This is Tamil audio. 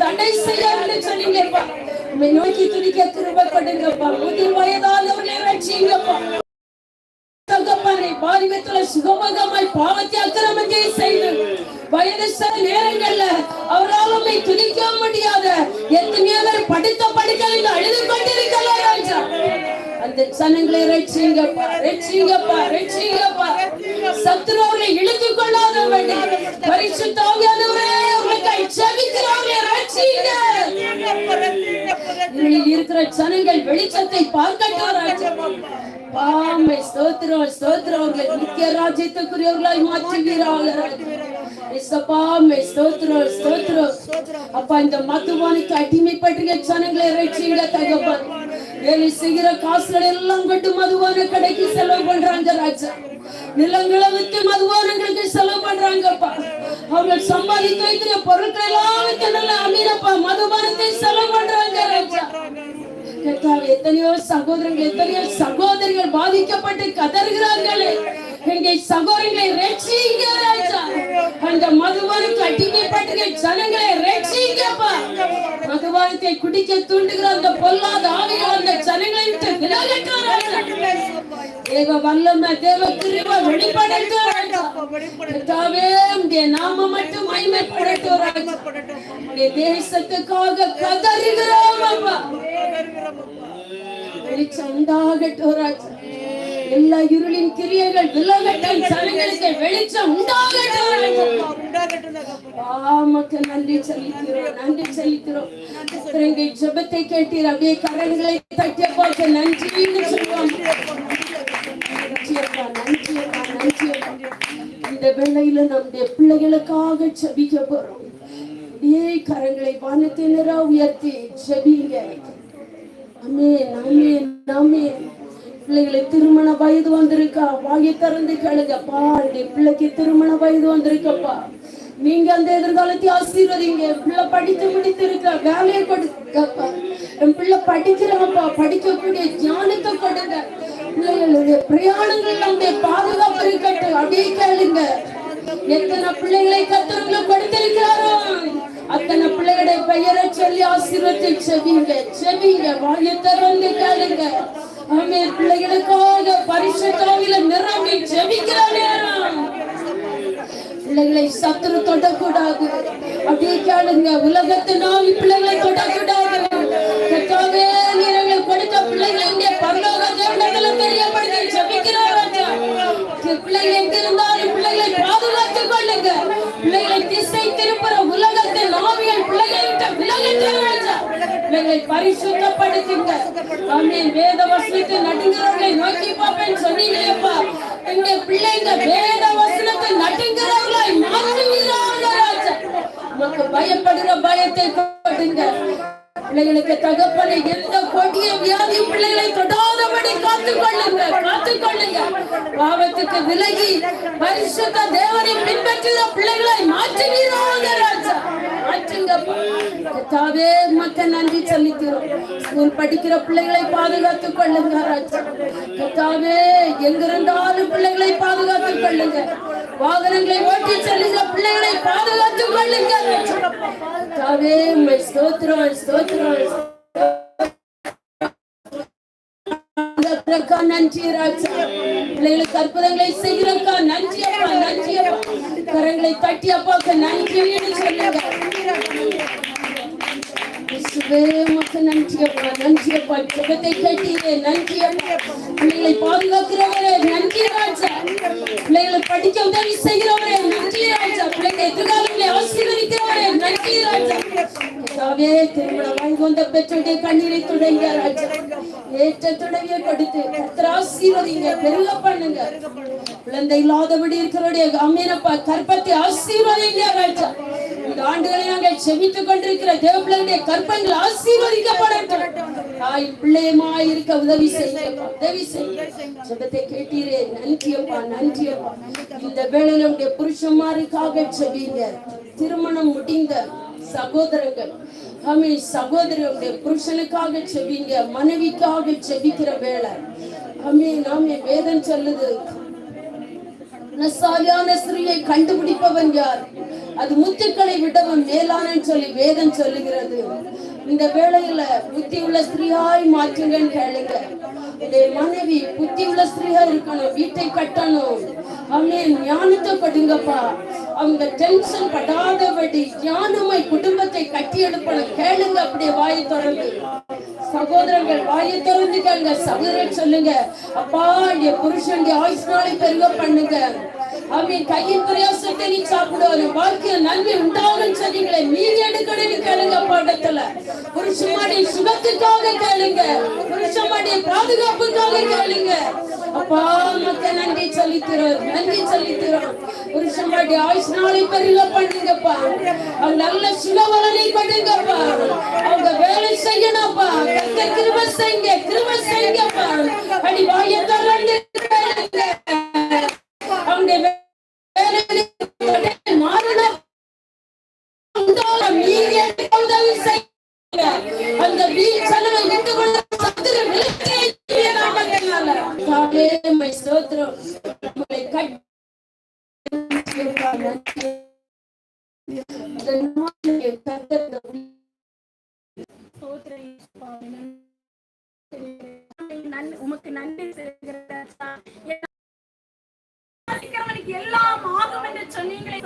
தடை செய்யாமல் சொன்னீங்கப்பா. உண்மை நோக்கி துடிக்க கிருப கொடுங்கப்பா முதிர் வயதானவர்களை ரட்சிங்கப்பா. தகப்பனை பாலிவத்துல சுகமகமாய் பாவத்தை அக்கிரமத்தை செய்து வயது சில நேரங்கள்ல அவரால் உண்மை துதிக்க முடியாத எத்தனையோ பேர் படித்த படிக்கலில் அழுது கொண்டிருக்கலாம் ராஜா. அந்த சனங்களை ரட்சிங்கப்பா ரட்சிங்கப்பா ரட்சிங்கப்பா சத்துருவர்களை இழுத்து கொள்ளாத பரிசுத்தாவியானவரே உங்களுக்காய் ஜெபிக்கிறவர்களை ரட்சிங்க இருக்கிற சனங்கள் வெளிச்சத்தை பார்க்கட்டும் ராஜா பாமை ஸ்தோத்திரம் ஸ்தோத்திரம் அவர்களை நித்திய ராஜ்யத்துக்குரியவர்களாய் மாற்றுவீராக. இசப்பாமை ஸ்தோத்திரம் ஸ்தோத்திரம் அப்பா இந்த மத்துவானுக்கு அடிமைப்பட்டிருக்க ஜனங்களை ரட்சிங்க தகப்பன். வேலை செய்கிற காசுகள் எல்லாம் கட்டு மதுவான கடைக்கு செலவு பண்றாங்க ராஜா. நிலங்களை வித்து மதுவானங்களுக்கு செலவு பண்றாங்கப்பா. அவர்கள் சம்பாதித்து வைக்கிற பொருட்கள் எல்லாம் வித்து நல்ல அமீனப்பா மதுபானத்தை செலவு பண்றாங்க ராஜா. எத்தனையோ சகோதரர்கள் எத்தனையோ சகோதரிகள் பாதிக்கப்பட்டு கதறுகிறார்களே. எங்க சகோதரிகளை ரட்சிங்க ராஜா. அந்த மதுவானுக்கு அடிமைப்பட்டு ஜனங்களை ரட்சி பகவானத்தை குடிக்க தூண்டுகிற அந்த பொல்லாத ஆவிகள் அந்த ஜனங்களை விட்டு விலகட்டும் தேவ வல்லமை தேவ கிருபை வெளிப்படட்டும் ராஜா நாம மட்டும் மகிமைப்படட்டும் ராஜா தேசத்துக்காக கதறுகிறோம் அப்பா. வெளிச்சம் உண்டாகட்டும் ராஜா எல்லா இருளின் கிரியைகள் விலகட்டும். ஜனங்களுக்கு வெளிச்சம் உண்டாகட்டும் ஆமக்கு நன்றி செலுத்துகிறோம் நன்றி செலுத்துகிறோம். கேட்டீர் அப்படியே கரங்களை தட்டிய நன்றின்னு நன்றியப்பா நன்றியப்பா நன்றியப்பா. இந்த வேளையில நம்முடைய பிள்ளைகளுக்காக ஜெபிக்க போறோம். அப்படியே கரங்களை வானத்தினரா உயர்த்தி ஜெபிங்க. அமேன் அமேன் அமேன் பிள்ளைகளை திருமண வயது வந்திருக்கா? வாயை திறந்து கேளுங்க பிள்ளைக்கு திருமண வயது வந்திருக்கப்பா. நீங்க அந்த எதிர்காலத்தை ஆசீர்வதிங்க என் பிள்ளை படித்து முடித்திருக்க வேலையை கொடுக்கப்பா என் பிள்ளை படிக்கிறாப்பா படிக்கக்கூடிய ஞானத்தை கொடுங்க. பிள்ளைகளுடைய பிரயாணங்கள் நம்முடைய பாதுகாப்பு இருக்கட்டும். அப்படியே கேளுங்க. எத்தனை பிள்ளைகளை கத்தவங்களை கொடுத்திருக்கிறாரோ அத்தனை பிள்ளைகளுடைய பெயரை சொல்லி ஆசீர்வத்தை செவிங்க செவிங்க வாயை திறந்து கேளுங்க. ஆமே பிள்ளைகளுக்காக பரிசுத்தாவில நிரம்பி செவிக்கிறானே பிள்ளைகளை சத்துரு தொடக்கூடாது. அப்படியே கேளுங்க உலகத்தின் ஆவி பிள்ளைகளை தொடக்கூடாது. கர்த்தாவே நீர் கொடுத்த பிள்ளைகளை இங்கே பரலோக தேவனங்களை தெரியப்படுத்தி ஜெபிக்கிறோம் பிள்ளைகள் எங்க பிள்ளைகளை பாதுகாத்துக் கொள்ளுங்க. பிள்ளைகளை திசை திருப்புற உலகத்தின் ஆவிகள் பிள்ளைகளை விட்டு பிள்ளைகளை பரிசுத்தப்படுத்துங்க. ஆமென் வேத வசனத்தை நடுங்கிறவர்களை நோக்கி பார்ப்பேன் சொன்னீங்களேப்பா எங்க பிள்ளைங்க வேத வசனத்தை நடுங்கிறவர்களை மாற்றுவீராக ராஜா பயப்படுற பயப்படுகிற பயத்தை கொடுங்க பிள்ளைகளுக்கு தகப்பனை எந்த கொடிய வியாதி பிள்ளைகளை தொடாதபடி காத்துக் கொள்ளுங்க காத்துக் கொள்ளுங்க பாவத்துக்கு விலகி பரிசுத்த தேவனை பின்பற்றுகிற பிள்ளைகளை மாற்றுகிறோங்க ராஜா. மாற்றுங்கப்பா கர்த்தாவே மக்க நன்றி செலுத்துகிறோம். ஸ்கூல் படிக்கிற பிள்ளைகளை பாதுகாத்துக் கொள்ளுங்க ராஜா. கர்த்தாவே எங்கிருந்தாலும் பிள்ளைகளை பாதுகாத்துக் கொள்ளுங்க. வாகனங்களை ஓட்டி செல்லுங்க பிள்ளைகளை பாதுகாத்துக் கொள்ளுங்க ராஜா. கர்த்தாவே உம்மை ஸ்தோத்திரம் ஸ்தோத்திரம். நன்றி ராஜா. பிள்ளைகளுக்கு அற்புதங்களை செய்கிறக்கா நன்றி அப்பா நன்றி அப்பா. கரங்களை தட்டி அப்பாவுக்கு நன்றின்னு சொல்லுங்க. இயேசுவே, உமக்கு நன்றி அப்பா நன்றி அப்பா பிள்ளைகளை பாதுகாக்கிறவரே நன்றி ராஜா. பிள்ளைகளை படிக்க உதவி செய்கிறவரே நன்றி ராஜா. பிள்ளைகளை எதிர்காலங்களை ஆசீர்வதிக்கிறவரே நன்றி ராஜா. கர்த்தாவே, திருமணம் வாங்கி வந்த பெற்றோருடைய கண்ணீரை துடைங்க ராஜா. ஏற்ற துணையை கொடுத்து கர்த்தர் ஆசீர்வதிங்க பெருக பண்ணுங்க. குழந்தை இல்லாதபடி இருக்கிறவருடைய அமீனப்பா கற்பத்தை ஆசீர்வதிங்க ராஜா. ஆண்டுகளை நாங்கள் செவித்துக் கொண்டிருக்கிற தேவ கற்பங்கள் ஆசீர்வதிக்கப்படட்டும். தாய் பிள்ளையமாய் இருக்க உதவி செய்ய உதவி செய்ய ஜெபத்தை கேட்டீரே நன்றியப்பா நன்றியப்பா. இந்த வேளையில உடைய புருஷன்மாருக்காக செவிங்க திருமணம் முடிந்த சகோதரங்கள் ஆமே சகோதரருடைய புருஷனுக்காக செவிங்க மனைவிக்காக செவிக்கிற வேலை ஆமே நாமே வேதம் சொல்லுது நசாலியான ஸ்திரீயை கண்டுபிடிப்பவன் யார்? அது முத்துக்களை விடவும் மேலான சொல்லி வேதம் சொல்லுகிறது. இந்த வேளையில புத்தி உள்ள ஸ்திரீயாய் மாற்றுங்கன்னு கேளுங்க. உடைய மனைவி புத்தி உள்ள ஸ்திரீயா இருக்கணும் வீட்டை கட்டணும். அவனே ஞானத்தை படுங்கப்பா அவங்க டென்ஷன் படாதபடி ஞானமாய் குடும்பத்தை கட்டி எடுப்பணும். கேளுங்க அப்படியே வாயை திறந்து. சகோதரர்கள் வாயை திறந்துக்கங்க. சகோதரர் சொல்லுங்க அப்பா என் புருஷன் ஆயுஷ் நாளை பெருக பண்ணுங்க. அவன் கையின் பிரயாசத்தை நீ சாப்பிடுவாரு வாழ்க்கையில் நன்மை உண்டாகும் சொன்னீங்களே நீங்க எடுக்கணும்னு கேளுங்க பாடத்துல. புருஷமாடி சுகத்துக்காக கேளுங்க. புருஷமாடி பாதுகாப்புக்காக கேளுங்க. அப்பா மக்க நன்றி சொல்லிக்கிறோம் நன்றி சொல்லிக்கிறோம் புருஷமாடி ஆயுஷ் நாளை பெருக பண்ணுங்கப்பா. அவங்க நல்ல சுகவலனை பண்ணுங்கப்பா அவங்க வேலை செய்யணும்ப்பா. கிருப செய்யுங்க. கிருப செய்யுங்கப்பா. அந்த வீண் செலவை ஸ்தோத்திரம். உமக்கு நன்றி செலுத்துகிறேன். எல்லாம் ஆகும் என்று சொன்னீங்களே